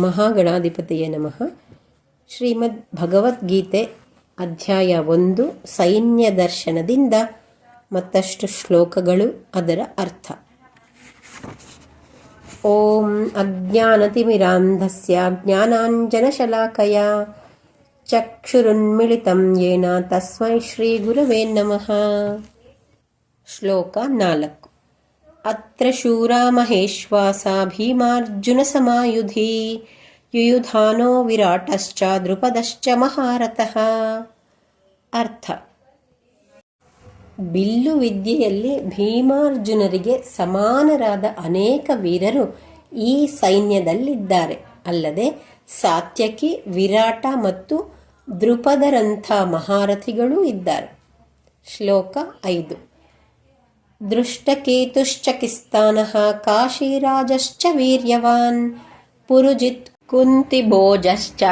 ಮಹಾಗಣಾಧಿಪತಿಯೇ ನಮಃ. ಶ್ರೀಮದ್ ಭಗವದ್ಗೀತೆ ಅಧ್ಯಾಯ ಒಂದು, ಸೈನ್ಯ ದರ್ಶನದಿಂದ ಮತ್ತಷ್ಟು ಶ್ಲೋಕಗಳು ಅದರ ಅರ್ಥ. ಓಂ ಅಜ್ಞಾನತಿಮಿರಾಂಧಸ್ಯ ಜ್ಞಾನಾಂಜನಶಲಾಕಯ. ಚಕ್ಷುರುನ್ಮಿಳಿತಂ ಯೇನ ತಸ್ಮೈ ಶ್ರೀ ಗುರುವೇ ನಮಃ. ಶ್ಲೋಕ ನಾಲ್ಕು. ಅತ್ರ ಶೂರಾ ಮಹೇಶ್ವಾಸ ಭೀಮಾರ್ಜುನಸಮಾಯುಧಿ ಯುಯುಧಾನೋ ವಿರಾಟಶ್ಚ ದೃಪದಶ್ಚ ಮಹಾರಥಃ ಅರ್ಥ ಬಿಲ್ಲು ವಿದ್ಯೆಯಲ್ಲಿ ಭೀಮಾರ್ಜುನರಿಗೆ ಸಮಾನರಾದ ಅನೇಕ ವೀರರು ಈ ಸೈನ್ಯದಲ್ಲಿದ್ದಾರೆ. ಅಲ್ಲದೆ ಸಾತ್ಯಕಿ, ವಿರಾಟ ಮತ್ತು ದೃಪದರಂಥ ಮಹಾರಥಿಗಳೂ ಇದ್ದಾರೆ. ಶ್ಲೋಕ ಐದು. ದೃಷ್ಟಕೇತುಶ್ಚ ಕಿಸ್ತಾನಃ ಕಾಶೀರಾಜಶ್ಚ ವೀರ್ಯವಾನ್, ಪುರುಜಿತ್ ಕುಂತಿಭೋಜಶ್ಚ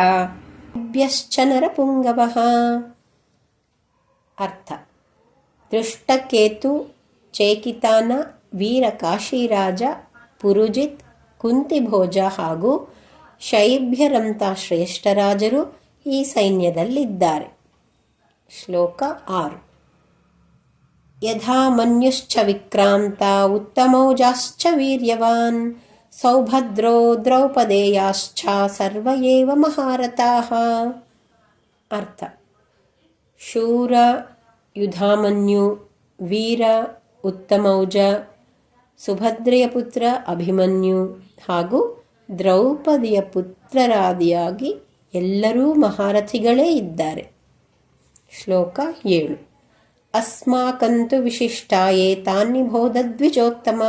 ಭ್ಯಶ್ಚ ನರಪುಂಗವಃ. ಅರ್ಥ. ದೃಷ್ಟಕೇತು ಚೇಕಿತಾನ ವೀರ ಕಾಶಿರಾಜ, ಪುರುಜಿತ್ ಕುಂತಿಭೋಜ ಹಾಗೂ ಶೈಭ್ಯರಂಥ ಶ್ರೇಷ್ಠರಾಜರು ಈ ಸೈನ್ಯದಲ್ಲಿದ್ದಾರೆ. ಶ್ಲೋಕ ಆರು. ಯಥಾ ಮನ್ಯುಶ್ಚ ವಿಕ್ರಾಂತ ಉತ್ತಮೌಜಾಶ್ಚ ವೀರ್ಯವಾನ್ ಸೌಭದ್ರೋ ದ್ರೌಪದೇಯಾಶ್ಚ ಸರ್ವೇವ ಮಹಾರಥ ಅರ್ಥ ಶೂರ ಯುಧಾಮನ್ಯು ವೀರ ಉತ್ತಮೌಜ ಸುಭದ್ರೆಯ ಪುತ್ರ ಅಭಿಮನ್ಯು ಹಾಗೂ ದ್ರೌಪದಿಯ ಪುತ್ರರಾದಿಯಾಗಿ ಎಲ್ಲರೂ ಮಹಾರಥಿಗಳೇ ಇದ್ದಾರೆ। ಶ್ಲೋಕ ಏಳು। ಅಸ್ಮಾಕಂತು ವಿಶಿಷ್ಟಾಯೇ ತಾನ್ನಿಬೋಧದ್ವಿಜೋತ್ತಮ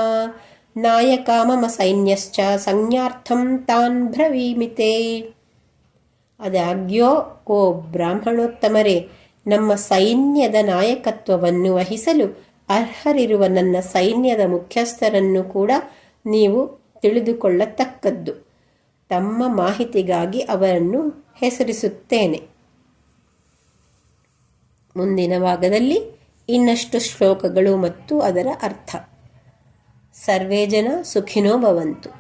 ನಾಯಕ ಮಮ ಸೈನ್ಯಶ್ಚ ಸಂಜ್ಞಾರ್ಥಂ ತಾನ್ ಬ್ರವೀಮಿತೆ ಆದಾಗ್ಯೋ ಓ ಬ್ರಾಹ್ಮಣೋತ್ತಮರೇ ನಮ್ಮ ಸೈನ್ಯದ ನಾಯಕತ್ವವನ್ನು ವಹಿಸಲು ಅರ್ಹರಿರುವ ನನ್ನ ಸೈನ್ಯದ ಮುಖ್ಯಸ್ಥರನ್ನು ಕೂಡ ನೀವು ತಿಳಿದುಕೊಳ್ಳತಕ್ಕದ್ದು. ತಮ್ಮ ಮಾಹಿತಿಗಾಗಿ ಅವರನ್ನು ಹೆಸರಿಸುತ್ತೇನೆ. ಮುಂದಿನ ಭಾಗದಲ್ಲಿ ಇನ್ನಷ್ಟು ಶ್ಲೋಕಗಳು ಮತ್ತು ಅದರ ಅರ್ಥ. ಸರ್ವೇ ಜನ ಸುಖಿನೋ ಭವಂತು.